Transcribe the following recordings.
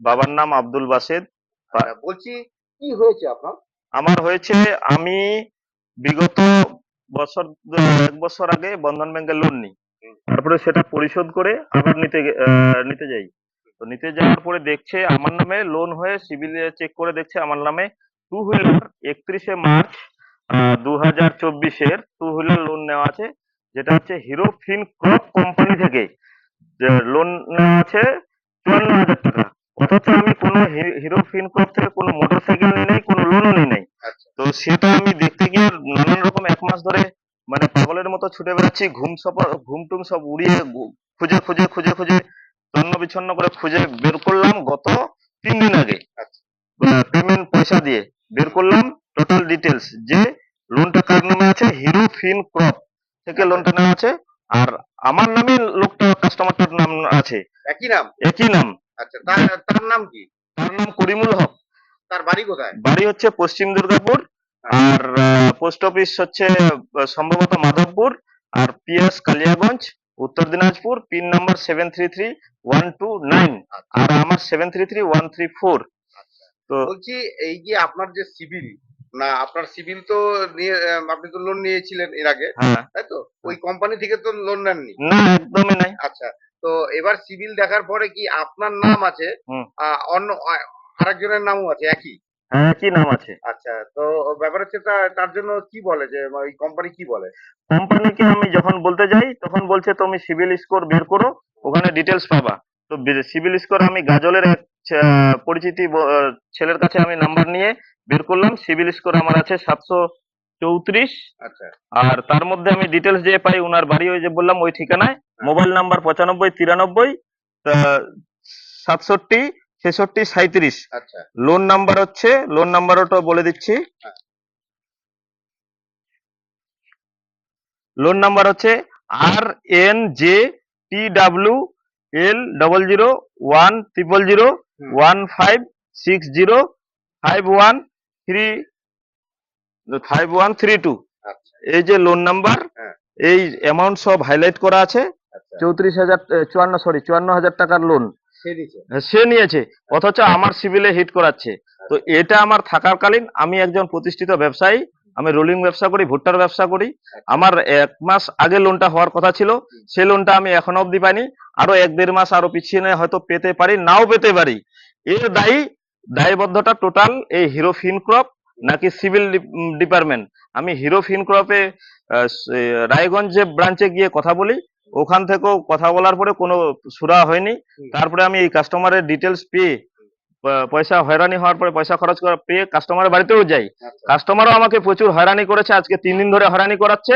বাবার নাম আব্দুল বাসেদ বলছি কি হয়েছে আপনার? আমার হয়েছে আমি বিগত বছর এক বছর আগে বন্ধন ব্যাংকে লোন নিই। তারপরে সেটা পরিশোধ করে আবার নিতে নিতে যাই। তো নিতে যাওয়ার পরে দেখছে আমার নামে লোন হয়ে সিভিল চেক করে দেখছে আমার নামে টু হুইলার একত্রিশে মার্চ দু হাজার চব্বিশের টু হুইলার লোন নেওয়া আছে যেটা হচ্ছে হিরো ফিন ক্রপ কোম্পানি থেকে লোন নেওয়া আছে চুয়ান্ন হাজার টাকা। অথচ আমি কোনো হিরো ফিন ক্রপ থেকে কোনো মোটরসাইকেল নিই নাই কোনো লোনও নিই নাই। আচ্ছা। তো সেটা আমি দেখতে গিয়ে নানান রকম এক মাস ধরে মানে পাগলের মতো ছুটে বেড়াচ্ছি ঘুম সব ঘুম টুম সব উড়িয়ে খুঁজে খুঁজে খুঁজে খুঁজে তন্ন বিচ্ছন্ন করে খুঁজে বের করলাম গত তিন দিন আগে। আচ্ছা। পেমেন্ট পয়সা দিয়ে বের করলাম টোটাল ডিটেলস যে লোনটা কার নামে আছে? হিরো ফিন ক্রপ থেকে লোনটা নেওয়া আছে। আর আমার নামে লোকটা কাস্টমারটার নাম আছে। একই নাম? একই নাম। আচ্ছা তার তার নাম কি? তার নাম করিমুল হক। তার বাড়ি কোথায়? বাড়ি হচ্ছে পশ্চিম দুর্গাপুর আর পোস্ট অফিস হচ্ছে সম্ভবত মাধবপুর আর PS Kaliyaganj Uttar Dinajpur pin number seven three three one two nine আর আমার seven three three one three four. তো বলছি এই যে আপনার যে সিভিল না আপনার সিভিল তো নিয়ে আপনি তো লোন নিয়েছিলেন এর আগে হ্যাঁ। তাই তো? ওই কোম্পানি থেকে তো লোন নেননি? না একদমই নাই। আচ্ছা। তো এবার সিভিল দেখার পরে কি আপনার নাম আছে? অন্য আরেকজনের নামও আছে একই? হ্যাঁ কি নাম আছে। আচ্ছা তো ব্যাপার হচ্ছে তার জন্য কি বলে যে ওই কোম্পানি কি বলে? কোম্পানিকে আমি যখন বলতে যাই তখন বলছে তুমি সিভিল স্কোর বের করো ওখানে ডিটেলস পাবা। তো সিভিল স্কোর আমি গাজলের এক পরিচিতি ছেলের কাছে আমি নাম্বার নিয়ে বের করলাম। সিভিল স্কোর আমার আছে সাতশো চৌত্রিশ। আচ্ছা। আর তার মধ্যে আমি ডিটেলস যে পাই ওনার বাড়ি ওই যে বললাম ওই ঠিকানায়। মোবাইল নাম্বার পঁচানব্বই তিরানব্বই সাতষট্টি ছেষট্টি সাঁত্রিশ লোন নাম্বার হচ্ছে লোন নাম্বার ওটা বলে দিচ্ছি। হ্যাঁ। লোন নাম্বার হচ্ছে R N J T W L double zero one triple zero one five six zero five one three five one three two আচ্ছা। এই যে লোন নাম্বার হ্যাঁ। এই অ্যামাউন্ট সব হাইলাইট করা আছে। আচ্ছা। চৌত্রিশ হাজার চুয়ান্ন সরি চুয়ান্ন হাজার টাকার লোন সে সে নিয়েছে। অথচ আমার সিভিলে হিট করাচ্ছে। তো এটা আমার থাকাকালীন আমি একজন প্রতিষ্ঠিত ব্যবসায়ী আমি রোলিং ব্যবসা করি ভুট্টার ব্যবসা করি। আমার এক মাস আগে লোনটা হওয়ার কথা ছিল। সে লোনটা আমি এখনও অবধি পাইনি। আরও এক দেড় মাস আরও পিছিয়ে হয়তো পেতে পারি নাও পেতে পারি। এর দায়ী দায়বদ্ধতা টোটাল এই হিরো ফিনক্রপ নাকি সিভিল ডিপার্টমেন্ট? আমি হিরো ফিনক্রপে রায়গঞ্জ ব্রাঞ্চে গিয়ে কথা বলি। ওখান থেকেও কথা বলার পরে কোনো সুরা হয়নি। তারপরে আমি এই কাস্টমারের ডিটেলস পেয়ে পয়সা হয়রানি হওয়ার পরে পয়সা খরচ করা পেয়ে কাস্টমারের বাড়িতেও যাই। আচ্ছা। কাস্টমারও আমাকে প্রচুর হয়রানি করেছে আজকে তিন দিন ধরে হয়রানি করাচ্ছে।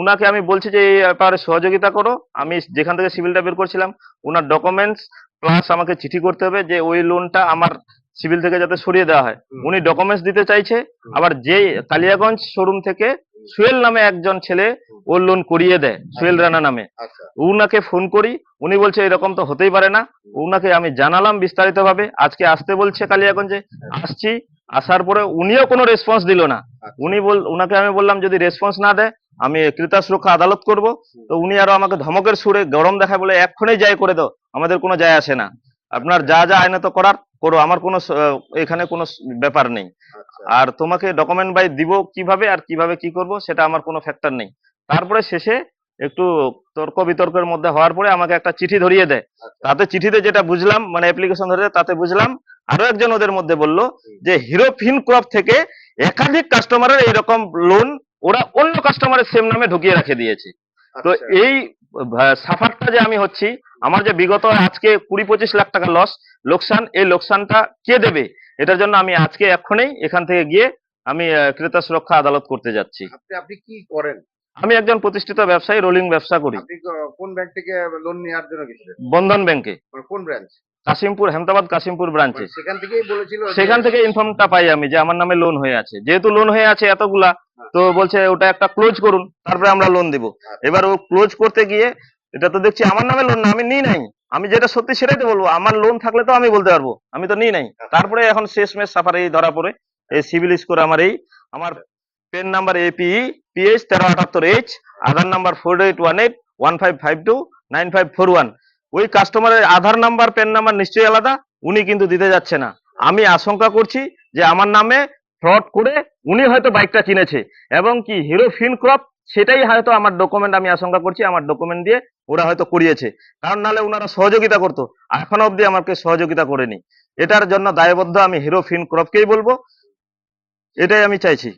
উনাকে আমি বলছি যে এই ব্যাপারে সহযোগিতা করো। আমি যেখান থেকে সিভিলটা বের করছিলাম উনার ডকুমেন্টস প্লাস আমাকে চিঠি করতে হবে যে ওই লোনটা আমার সিভিল থেকে যাতে সরিয়ে দেওয়া হয়। উনি ডকুমেন্টস দিতে চাইছে। আবার যে কালিয়াগঞ্জ শোরুম থেকে সুয়েল নামে একজন ছেলে ওর লোন করিয়ে দেয় সুয়েল রানা নামে। আচ্ছা। উনাকে ফোন করি উনি বলছে এরকম তো হতেই পারে না। উনাকে আমি জানালাম বিস্তারিত ভাবে আজকে আসতে বলছে কালিয়াগঞ্জে। আসছি আসার পরে উনিও কোনো রেসপন্স দিল না। উনি বল উনাকে আমি বললাম যদি রেসপন্স না দেয় আমি ক্রেতা সুরক্ষা আদালত করব। তো উনি আরও আমাকে ধমকের সুরে গরম দেখায় বলে এক্ষুনি যাই করে দাও আমাদের কোনো যায় আসে না। আপনার যা যা আইনত করার করো আমার কোনো এখানে কোনো ব্যাপার নেই। আচ্ছা। আর তোমাকে ডকুমেন্ট বাই দিব কীভাবে আর কীভাবে কি করব সেটা আমার কোনো ফ্যাক্টর নেই। তারপরে শেষে একটু তর্ক বিতর্কের মধ্যে হওয়ার পরে আমাকে একটা চিঠি ধরিয়ে দেয়। আচ্ছা। তাতে চিঠিতে যেটা বুঝলাম মানে অ্যাপ্লিকেশন ধরে তাতে বুঝলাম আরও একজন ওদের মধ্যে বলল যে হিরো ফিন ক্রপ থেকে একাধিক কাস্টমারের এইরকম লোন ওরা অন্য কাস্টমারের সেম নামে ঢুকিয়ে রেখে দিয়েছে। তো আচ্ছা। এই সাফারটা যে আমি হচ্ছি আমার যে বিগত আজকে কুড়ি পঁচিশ লাখ টাকা লস লোকসান এই লোকসানটা কে দেবে? এটার জন্য আমি আজকে এক্ষুনি এখান থেকে গিয়ে আমি ক্রেতা সুরক্ষা আদালত করতে যাচ্ছি। আপনি কি করেন? আমি একজন প্রতিষ্ঠিত ব্যবসায়ী রোলিং ব্যবসা করি। কোন ব্যাংক থেকে লোন নেওয়ার জন্য বন্ধন ব্যাংকে মানে কোন ব্রাঞ্চ কাশিমপুর হেমতাবাদ কাশিমপুর ব্রাঞ্চে সেখান থেকেই বলেছিল সেখান থেকে ইনফর্মটা পাই আমি যে আমার নামে লোন হয়ে আছে। যেহেতু লোন হয়ে আছে এতগুলা তো বলছে ওটা একটা ক্লোজ করুন তারপরে আমরা লোন দিব। এবার ও ক্লোজ করতে গিয়ে এটা তো দেখছি আমার নামে লোন না আমি নিই নাই। আমি যেটা সত্যি সেটাই তো বলব আমার লোন থাকলে তো আমি বলতে পারব আমি তো নিই নাই। তারপরে এখন শেষ মেশ সাফারি ধরা পড়ে এই সিভিল স্কোর আমার এই আমার পেন নাম্বার এপিই পিএইচ তেরো আটাত্তর H Aadhaar number four eight one eight one five five two nine five four one ওই কাস্টমারের আধার নাম্বার পেন নাম্বার নিশ্চয়ই আলাদা উনি কিন্তু দিতে যাচ্ছে না। আমি আশঙ্কা করছি যে আমার নামে ফ্রড করে উনি হয়তো বাইকটা কিনেছে এবং কি হিরো ফিনক্রপ সেটাই হয়তো আমার ডকুমেন্ট আমি আশঙ্কা করছি, আমার ডকুমেন্ট দিয়ে ওরা হয়তো করিয়েছে। কারণ নাহলে ওনারা সহযোগিতা করতো। এখনও অবধি আমাকে সহযোগিতা করেনি। এটার জন্য দায়বদ্ধ আমি হিরো ফিনক্রপকেই বলব? এটাই আমি চাইছি।